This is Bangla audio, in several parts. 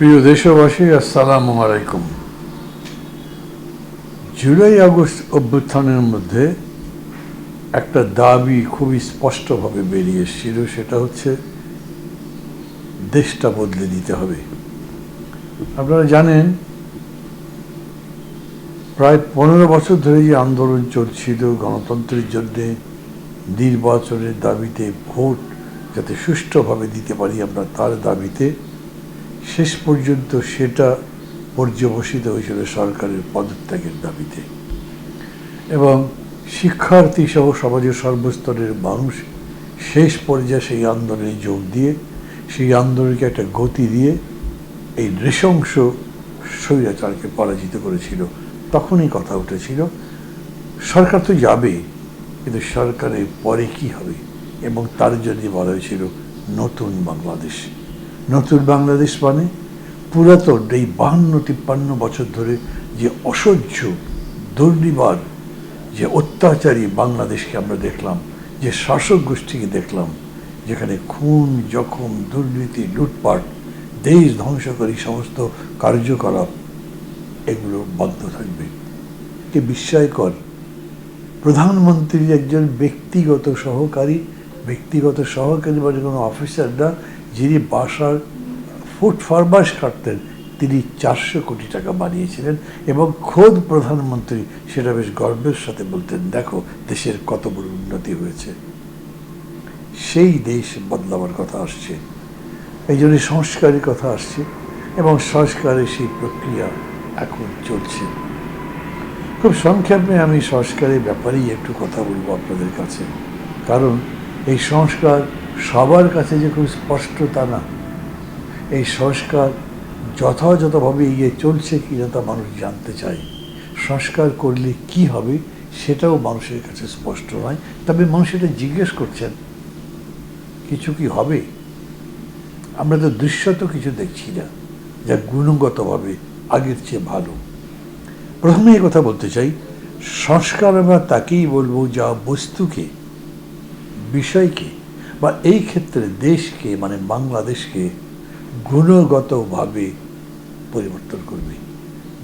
প্রিয় দেশবাসী, আসসালামু আলাইকুম। জুলাই আগস্ট অভ্যুত্থানের মধ্যে একটা দাবি খুবই স্পষ্টভাবে বেরিয়ে এসেছিল, সেটা হচ্ছে দেশটা বদলে দিতে হবে। আপনারা জানেন, প্রায় পনেরো বছর ধরে যে আন্দোলন চলছিল, গণতন্ত্রের জন্যে নির্বাচনের দাবিতে ভোট যাতে সুষ্ঠুভাবে দিতে পারি আমরা তার দাবিতে শেষ পর্যন্ত সেটা পর্যবসিত হয়েছিল সরকারের পদত্যাগের দাবিতে। এবং শিক্ষার্থী সহ সমাজের সর্বস্তরের মানুষ শেষ পর্যায়ে সেই আন্দোলনে যোগ দিয়ে, সেই আন্দোলনকে একটা গতি দিয়ে এই নৃশংস স্বৈরাচারকে পরাজিত করেছিল। তখনই কথা উঠেছিল, সরকার তো যাবে, কিন্তু সরকারের পরে কি হবে? এবং তার জন্য বলা হয়েছিল, নতুন বাংলাদেশ। নতুন বাংলাদেশ মানে পুরাতন, এই বাহান্ন, তিপ্পান্ন বছর ধরে যে অসহ্য দুর্নিবার যে অত্যাচারী বাংলাদেশকে আমরা দেখলাম, যে শাসক গোষ্ঠীকে দেখলাম, যেখানে খুন, জখম, দুর্নীতি, লুটপাট, দেশ ধ্বংসকারী সমস্ত কার্যকলাপ, এগুলো বন্ধ থাকবে। কে বিস্ময়কর, প্রধানমন্ত্রীর একজন ব্যক্তিগত সহকারী ব্যক্তিগত সহকারী মানে কোনো অফিসার না যিনি বাসার ফুট ফরমাস কাটতেন, তিনি চারশো কোটি টাকা বানিয়েছিলেন এবং খোদ প্রধানমন্ত্রী সেটা বেশ গর্বের সাথে বলতেন, দেখো, দেশের কত বড় উন্নতি হয়েছে। সেই দেশ বদলাবার কথা আসছে। এই জন্য সংস্কারের কথা আসছে এবং সংস্কারের সেই প্রক্রিয়া এখন চলছে। খুব সংক্ষেপে আমি সংস্কারের ব্যাপারেই একটু কথা বলব আপনাদের কাছে। কারণ এই সংস্কার সবার কাছে যে খুব স্পষ্ট তা না, এই সংস্কার যথাযথভাবে এগিয়ে চলছে কি না তা মানুষ জানতে চায়। সংস্কার করলে কি হবে সেটাও মানুষের কাছে স্পষ্ট নয়। তবে মানুষ এটা জিজ্ঞেস করছেন, কিছু কি হবে? আমরা তো দৃশ্যত কিছু দেখছি না, যা গুণগতভাবে আগের চেয়ে ভালো। প্রথমে কথা বলতে চাই, সংস্কার আমরা তাকেই বলব যা বস্তুকে, বিষয়কে বা এই ক্ষেত্রে দেশকে মানে বাংলাদেশকে গুণগতভাবে পরিবর্তন করবে।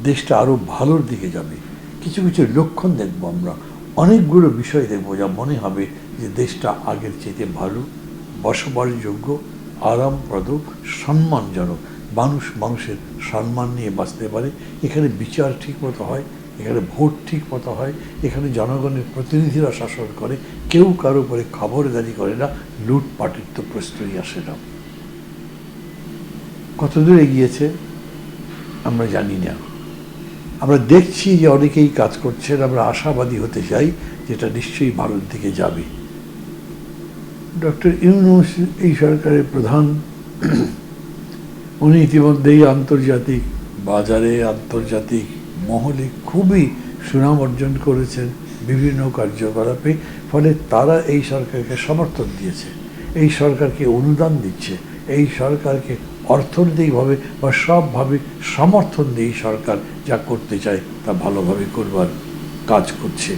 দেশটা আরও ভালোর দিকে যাবে। কিছু কিছু লক্ষণ দেখব আমরা। অনেকগুলো বিষয় দেখব যা মনে হবে যে দেশটা আগের চেয়ে ভালো, বসবাসযোগ্য আরামপ্রদ সম্মানজনক। মানুষ মানুষের সম্মান নিয়ে বাঁচতে পারে। এখানে বিচার ঠিক মতো হয় এখানে ভোট ঠিক মতো হয়, এখানে জনগণের প্রতিনিধিরা শাসন করে, কেউ কারও উপরে খবরদারি করে না, লুটপাটের তো প্রশ্নই আসে না। কতদূর এগিয়েছে, আমরা জানি না। আমরা দেখছি যে অনেকেই কাজ করছেন, আমরা আশাবাদী হতে চাই যেটা নিশ্চয়ই ভারত দিকে যাবে। ডক্টর ইউনুস এই সরকারের প্রধান। উনি ইতিমধ্যেই আন্তর্জাতিক বাজারে আন্তর্জাতিক মহলে খুবই সুনাম অর্জন করেছেন বিভিন্ন কার্যকলাপে, ফলে তারা এই সরকারকে সমর্থন দিয়েছে। এই সরকারকে অনুদান দিচ্ছে, এই সরকারকে অর্থনৈতিকভাবে বা সবভাবে সমর্থন দিয়ে সরকার যা করতে চায় তা ভালোভাবে করবার কাজ করছে।